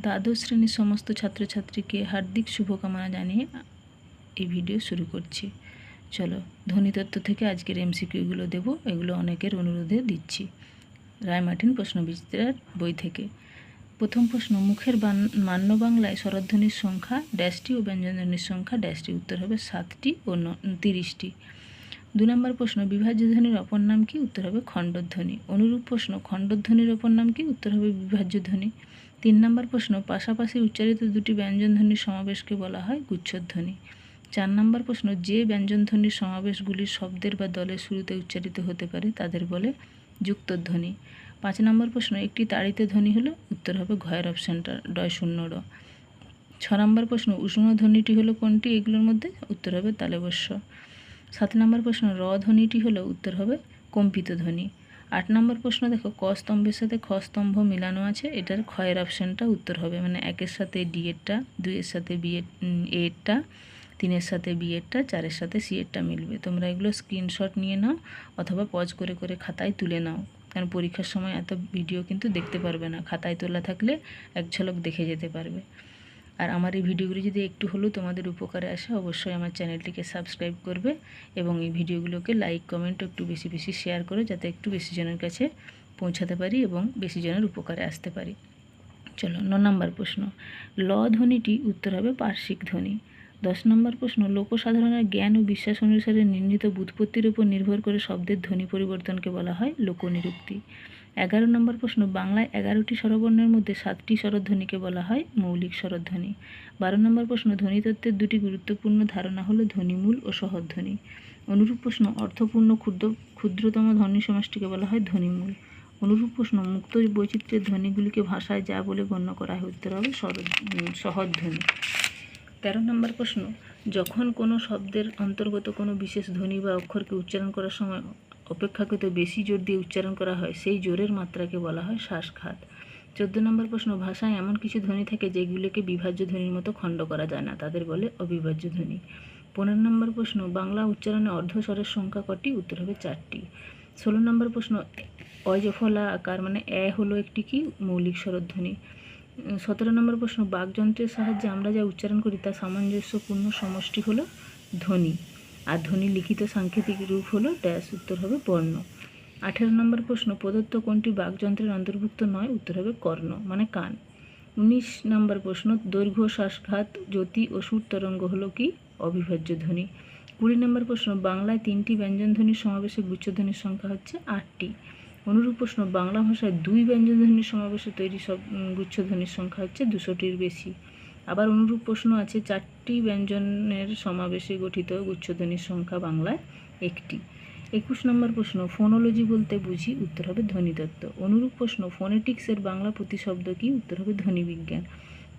দ্বাদশ শ্রেণির সমস্ত ছাত্রছাত্রীকে হার্দিক শুভকামনা জানিয়ে এই ভিডিও শুরু করছি। চলো ধ্বনিতত্ত্ব থেকে আজকের এমসিকিউগুলো দেবো, এগুলো অনেকের অনুরোধে দিচ্ছি। রায়মার্টিন প্রশ্নবিচিত্রার বই থেকে। প্রথম প্রশ্ন, মুখের মান্য বাংলায় স্বরধ্বনির সংখ্যা ড্যাশটি ও ব্যঞ্জনধ্বনির সংখ্যা ড্যাশটি। উত্তর হবে সাতটি ও তিরিশটি। দু নম্বর প্রশ্ন বিভাজ্য ধ্বনির অপর নাম কি? উত্তর হবে খণ্ডধ্বনি। অনুরূপ প্রশ্ন, খণ্ডধ্বনির অপর নাম কি? উত্তর হবে বিভাজ্য ধ্বনি তিন নম্বর প্রশ্ন, পাশাপাশি উচ্চারিত দুটি ব্যঞ্জনধ্বনির সমাবেশকে বলা হয় গুচ্ছধ্বনি। চার নম্বর প্রশ্ন, যে ব্যঞ্জনধ্বনির সমাবেশগুলি শব্দের বা দলের শুরুতে উচ্চারিত হতে পারে, তাদের বলে যুক্তধ্বনি। পাঁচ নম্বর প্রশ্ন, একটি তাড়িত ধ্বনি হলো উত্তর হবে ঘয়ের অপশানটা ডয় শূন্য র। ছ নম্বর প্রশ্ন, উষ্ণ ধ্বনিটি হলো কোনটি, এগুলোর মধ্যে উত্তর হবে তালেবস্য সাত নম্বর প্রশ্ন, র ধ্বনিটি হলো উত্তর হবে কম্পিত ধ্বনি। আট নম্বর প্রশ্ন, দেখো ক স্তম্ভের সাথে খ স্তম্ভ মিলানো আছে, এটার ক্ষয়ের অপশানটা উত্তর হবে মানে একের সাথে ডি এরটা, দুইয়ের সাথে বি এর এরটা, তিনের সাথে বি এরটা, চারের সাথে সি এরটা মিলবে। তোমরা এগুলো স্ক্রিনশট নিয়ে নাও অথবা পজ করে করে খাতায় তুলে নাও, কারণ পরীক্ষার সময় এত ভিডিও কিন্তু দেখতে পারবে না, খাতায় তোলা থাকলে এক ঝলক দেখে যেতে পারবে। আর আমার এই ভিডিওগুলি যদি একটু হলেও তোমাদের উপকারে আসে, অবশ্যই আমার চ্যানেলটিকে সাবস্ক্রাইব করবে এবং এই ভিডিওগুলোকে লাইক কমেন্ট একটু বেশি বেশি শেয়ার করে যাতে একটু বেশি জনের কাছে পৌঁছাতে পারি এবং বেশি জনের উপকারে আসতে পারি। চলো, ন নম্বর প্রশ্ন। ল ধ্বনিটি উত্তর হবে পার্শ্বিক ধ্বনি। দশ নম্বর প্রশ্ন। লোকসাধারণের জ্ঞান ও বিশ্বাস অনুসারে নির্ণীত বুৎপত্তির উপর নির্ভর করে শব্দের ধ্বনি পরিবর্তনকে বলা হয় লোকনিরুক্তি। এগারো নম্বর প্রশ্ন, বাংলায় এগারোটি স্বরবর্ণের মধ্যে সাতটি স্বরধ্বনিকে বলা হয় মৌলিক স্বরধ্বনি। বারো নম্বর প্রশ্ন, ধ্বনিতত্ত্বের দুটি গুরুত্বপূর্ণ ধারণা হলো ধ্বনিমূল ও সহধ্বনি। অনুরূপ প্রশ্ন, অর্থপূর্ণ ক্ষুদ্র, ক্ষুদ্রতম ধ্বনি সমাজটিকে বলা হয় ধ্বনিমূল। অনুরূপ প্রশ্ন, মুক্ত বৈচিত্র্যের ধ্বনিগুলিকে ভাষায় যা বলে গণ্য করা হয়, উত্তর হবে সহধ্বনি। তেরো নম্বর প্রশ্ন, যখন কোনো শব্দের অন্তর্গত কোনো বিশেষ ধ্বনি বা অক্ষরকে উচ্চারণ করার সময় অপেক্ষাকৃত বেশি জোর দিয়ে উচ্চারণ করা হয়, সেই জোরের মাত্রাকে বলা হয় শ্বাসঘাত। চোদ্দ নম্বর প্রশ্ন, ভাষায় এমন কিছু ধ্বনি থাকে যেগুলোকে বিভাজ্য ধ্বনির মতো খণ্ড করা যায় না, তাদের বলে অবিভাজ্য ধ্বনি। পনেরো নম্বর প্রশ্ন, বাংলা উচ্চারণে অর্ধস্বরের সংখ্যা কটি? উত্তর হবে চারটি। ষোলো নম্বর প্রশ্ন, অজফলা আকার মানে এ হলো একটি কি? মৌলিক স্বরধ্বনি। সতেরো নম্বর প্রশ্ন, বাকযন্ত্রের সাহায্যে আমরা যা উচ্চারণ করি তা সামঞ্জস্যপূর্ণ সমষ্টি হলো ধ্বনি। আর ধ্বনি লিখিত সাংকেতিক রূপ হলো ড্যাশ, উত্তর হবে বর্ণ। আঠেরো নম্বর প্রশ্ন, প্রদত্ত কোনটি বাকযন্ত্রের অন্তর্ভুক্ত নয়? উত্তর হবে কর্ণ মানে কান। উনিশ নম্বর প্রশ্ন, দৈর্ঘ্য, শ্বাসঘাত, জ্যোতি ও সুর তরঙ্গ হলো কি? অবিভাজ্য ধ্বনি। কুড়ি নম্বর প্রশ্ন, বাংলায় তিনটি ব্যঞ্জনধ্বনির সমাবেশে গুচ্ছধ্বনির সংখ্যা হচ্ছে আটটি। অনুরূপ প্রশ্ন, বাংলা ভাষায় দুই ব্যঞ্জনধ্বনির সমাবেশে তৈরি সব গুচ্ছধ্বনির সংখ্যা হচ্ছে দুশোটির বেশি। আবার অনুরূপ প্রশ্ন আছে, চারটি ব্যঞ্জনের সমাবেশে গঠিত গুচ্ছধ্বনির সংখ্যা বাংলায় একটি। একুশ নম্বর প্রশ্ন, ফোনোলজি বলতে বুঝি, উত্তর হবে ধ্বনিতত্ত্ব। অনুরূপ প্রশ্ন, ফোনেটিক্সের বাংলা প্রতিশব্দ কি, উত্তর হবে ধ্বনিবিজ্ঞান।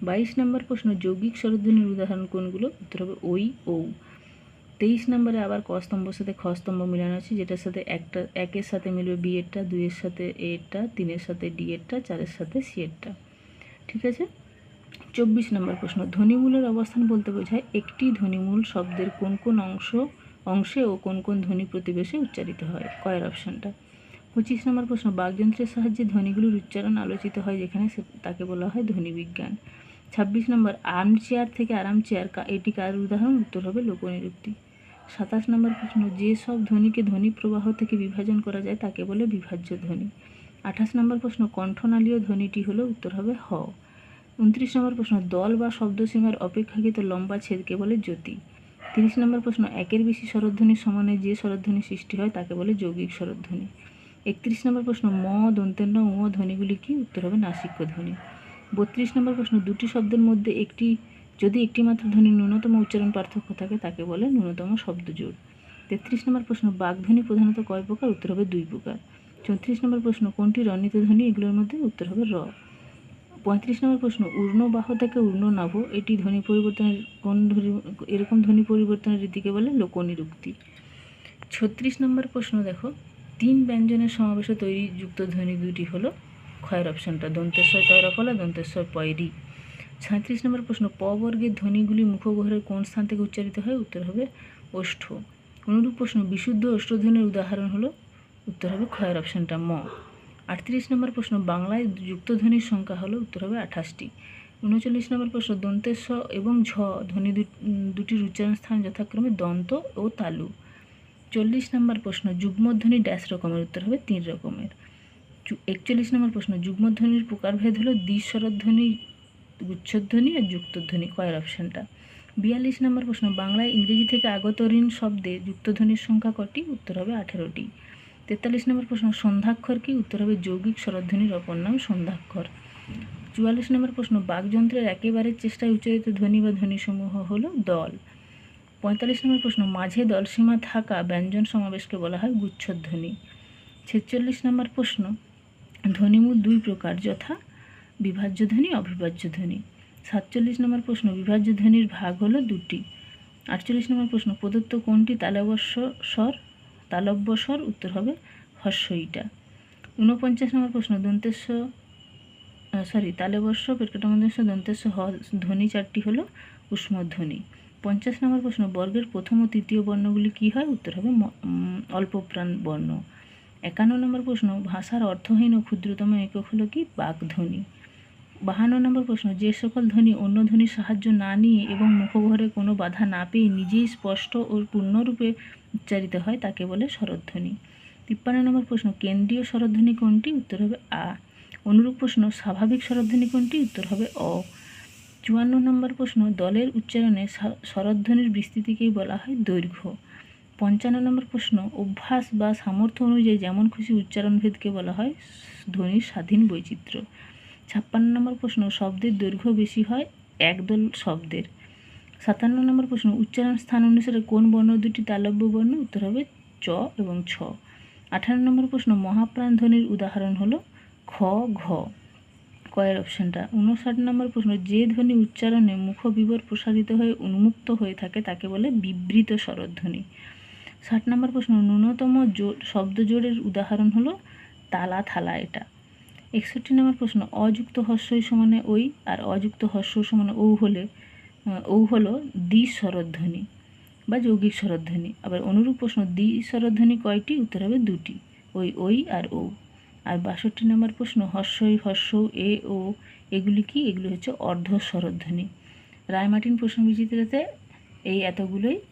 বাইশ নম্বর প্রশ্ন, যৌগিক স্বরধ্বনির উদাহরণ কোনগুলো, উত্তর হবে ওই ও তেইশ নম্বরে আবার কস্তম্ভর সাথে খস্তম্ভ স্তম্ভ মিলানো আছে, যেটার সাথে একটা, একের সাথে মিলবে বি এরটা, দুইয়ের সাথে এরটা, তিনের সাথে ডি এরটা, চারের সাথে সি এরটা। ঠিক আছে? চব্বিশ নম্বর প্রশ্ন, ধ্বনিমূলের অবস্থান বলতে বোঝায় একটি ধ্বনিমূল শব্দের কোন কোন অংশ, অংশে ও কোন কোন ধ্বনি প্রতিবেশে উচ্চারিত হয়। কয়ের অপশানটা। পঁচিশ নম্বর প্রশ্ন বাকযন্ত্রের সাহায্যে ধ্বনিগুলির উচ্চারণ আলোচিত হয় যেখানে তাকে বলা হয় ধ্বনিবিজ্ঞান। ছাব্বিশ নম্বর আর্ম চেয়ার থেকে আরাম চেয়ার এটি কার উদাহরণ? উত্তর হবে লোকনিরুক্তি। সাতাশ নম্বর প্রশ্ন, যে সব ধ্বনিকে ধ্বনি প্রবাহ থেকে বিভাজন করা যায় তাকে বলে বিভাজ্য ধ্বনি। আঠাশ নম্বর প্রশ্ন, কণ্ঠনালীয় ধ্বনিটি হলো, উত্তর হবে হ। উনত্রিশ নম্বর প্রশ্ন, দল বা শব্দসীমার অপেক্ষাকৃত লম্বা ছেদকে বলে জ্যোতি। তিরিশ নম্বর প্রশ্ন, একের বেশি স্বরধ্বনির সমানে যে স্বরধ্বনি সৃষ্টি হয় তাকে বলে যৌগিক স্বরধ্বনি। একত্রিশ নম্বর প্রশ্ন, ম দন্তেন্ন উ ধ্বনিগুলি কি? উত্তর হবে নাসিক্য ধ্বনি। বত্রিশ নম্বর প্রশ্ন, দুটি শব্দের মধ্যে একটি, যদি একটি মাত্র ধ্বনির ন্যূনতম উচ্চারণ পার্থক্য থাকে তাকে বলে ন্যূনতম শব্দজোড় তেত্রিশ নম্বর প্রশ্ন বাগধ্বনি প্রধানত কয় প্রকার? উত্তর হবে দুই প্রকার। চৌত্রিশ নম্বর প্রশ্ন, কোনটি রনিত ধ্বনি? এগুলোর মধ্যে উত্তর হবে র। পঁয়ত্রিশ নম্বর প্রশ্ন, উর্ণবাহ থেকে উর্ণনাভ, এটি ধ্বনি পরিবর্তনের কোন ধ্বনি, এরকম ধ্বনি পরিবর্তনের রীতিকে বলে লোকনিরুক্তি। ছত্রিশ নম্বর প্রশ্ন দেখো, তিন ব্যঞ্জনের সমাবেশে তৈরি যুক্ত ধ্বনি দুটি হলো ক্ষয়ের অপশনটা, দন্তেশ্বর তৈরফলা, দন্তেশ্বর পয়রি। সাঁত্রিশ নম্বর প্রশ্ন, প বর্গের ধ্বনিগুলি মুখগহ্বরের কোন স্থান থেকে উচ্চারিত হয়? উত্তর হবে ওষ্ঠ। অনুরূপ প্রশ্ন, বিশুদ্ধ অষ্টধ্বনির উদাহরণ হলো, উত্তর হবে ক্ষয়ের অপশনটা ম। আটত্রিশ নম্বর প্রশ্ন, বাংলায় যুক্তধ্বনির সংখ্যা হলো, উত্তর হবে আঠাশটি। উনচল্লিশ নম্বর প্রশ্ন, দন্তের স এবং ঝ ধ্বনি দুটির উচ্চারণ স্থান যথাক্রমে দন্ত ও তালু। চল্লিশ নম্বর প্রশ্ন যুগ্মধ্বনি ড্যাশ রকমের, উত্তর হবে তিন রকমের। একচল্লিশ নম্বর প্রশ্ন যুগ্মধ্বনির প্রকারভেদ হলো দ্বিস্বরধ্বনি গুচ্ছধ্বনি আর যুক্তধ্বনি। কয়ের অপশানটা। বিয়াল্লিশ নম্বর প্রশ্ন, বাংলায় ইংরেজি থেকে আগত ঋণ শব্দে যুক্তধ্বনির সংখ্যা কটি? উত্তর হবে আঠেরোটি। তেতাল্লিশ নম্বর প্রশ্ন, সন্ধ্যাক্ষর কি? উত্তর হবে যৌগিক স্বরধ্বনির অপর নাম সন্ধ্যাক্ষর। চুয়াল্লিশ নম্বর প্রশ্ন, বাকযন্ত্রের একেবারে চেষ্টায় উচ্চারিত ধ্বনি বা ধ্বনিসমূহ হলো দল। পঁয়তাল্লিশ নম্বর প্রশ্ন, মাঝে দলসীমা থাকা ব্যঞ্জন সমাবেশকে বলা হয় গুচ্ছধ্বনি। ছেচল্লিশ নম্বর প্রশ্ন, ধ্বনিমূল দুই প্রকার, যথা বিভাজ্য ধ্বনি, অবিভাজ্য ধ্বনি। সাতচল্লিশ নম্বর প্রশ্ন, বিভাজ্য ধ্বনির ভাগ হলো দুটি। আটচল্লিশ নম্বর প্রশ্ন, প্রদত্ত কোনটি তালবস্য স্বর তালব্য স্বর উত্তর হবে হর্ষইটা। ঊনপঞ্চাশ নম্বর প্রশ্ন দন্তেশ্ব সরি তালেবর্ষ পেটকাটামদস্য দন্তেশ্ব হ, ধ্বনি চারটি হলো উষ্মধ্বনি। পঞ্চাশ নম্বর প্রশ্ন, বর্গের প্রথম ও তৃতীয় বর্ণগুলি কী হয়? উত্তর হবে অল্পপ্রাণ বর্ণ। একান্ন নম্বর প্রশ্ন, ভাষার অর্থহীন ও ক্ষুদ্রতম একক হলো কি? বাকধ্বনি। বাহান্ন নম্বর প্রশ্ন, যে সকল ধ্বনি অন্য ধ্বনির সাহায্য না নিয়ে এবং মুখভরে কোনো বাধা না পেয়ে নিজেই স্পষ্ট ও পূর্ণরূপে উচ্চারিত হয়, তাকে বলে স্বরধ্বনি। তিপ্পান্ন নম্বর প্রশ্ন, কেন্দ্রীয় স্বরধ্বনি কোনটি? উত্তর হবে আ। অনুরূপ প্রশ্ন, স্বাভাবিক স্বরধ্বনি কোনটি? উত্তর হবে অ। চুয়ান্ন নম্বর প্রশ্ন, দলের উচ্চারণে স্ব- স্বরধ্বনির বিস্তৃতিকেই বলা হয় দৈর্ঘ্য। পঞ্চান্ন নম্বর প্রশ্ন, অভ্যাস বা সামর্থ্য অনুযায়ী যেমন খুশি উচ্চারণভেদকে বলা হয় ধ্বনির স্বাধীন বৈচিত্র্য। ছাপ্পান্ন নম্বর প্রশ্ন, শব্দের দৈর্ঘ্য বেশি হয় একদল শব্দের। সাতান্ন নম্বর প্রশ্ন, উচ্চারণ স্থান অনুসারে কোন বর্ণ দুটি তালব্য বর্ণ? উত্তর হবে চ এবং ছ। আঠারো নম্বর প্রশ্ন, মহাপ্রাণ ধ্বনির উদাহরণ হলো খ, ঘ। কয়ের অপশানটা। উনষাট নম্বর প্রশ্ন, যে ধ্বনি উচ্চারণে মুখবিবর প্রসারিত হয়ে উন্মুক্ত হয়ে থাকে তাকে বলে বিবৃত স্বরধ্বনি। ষাট নম্বর প্রশ্ন, ন্যূনতম জোড় শব্দ জোড়ের উদাহরণ হলো তালা থালা এটা। একষট্টি নম্বর প্রশ্ন, অযুক্ত হর্ষই সমানে ওই আর অযুক্ত হর্ষ সমানে ও হলে ও হলো দ্বি স্বরধ্বনি বা যৌগিক স্বরধ্বনি। আবার অনুরূপ প্রশ্ন, দ্বি স্বরধ্বনি কয়টি? উত্তর হবে দুটি, ওই ওই আর ও আর বাষট্টি নম্বর প্রশ্ন হর্ষই হর্ষ এ, ও, এগুলি কি? এগুলি হচ্ছে অর্ধ স্বরধ্বনি। রায়মার্টিন প্রশ্ন বিচিত্রাতে এই এতগুলোই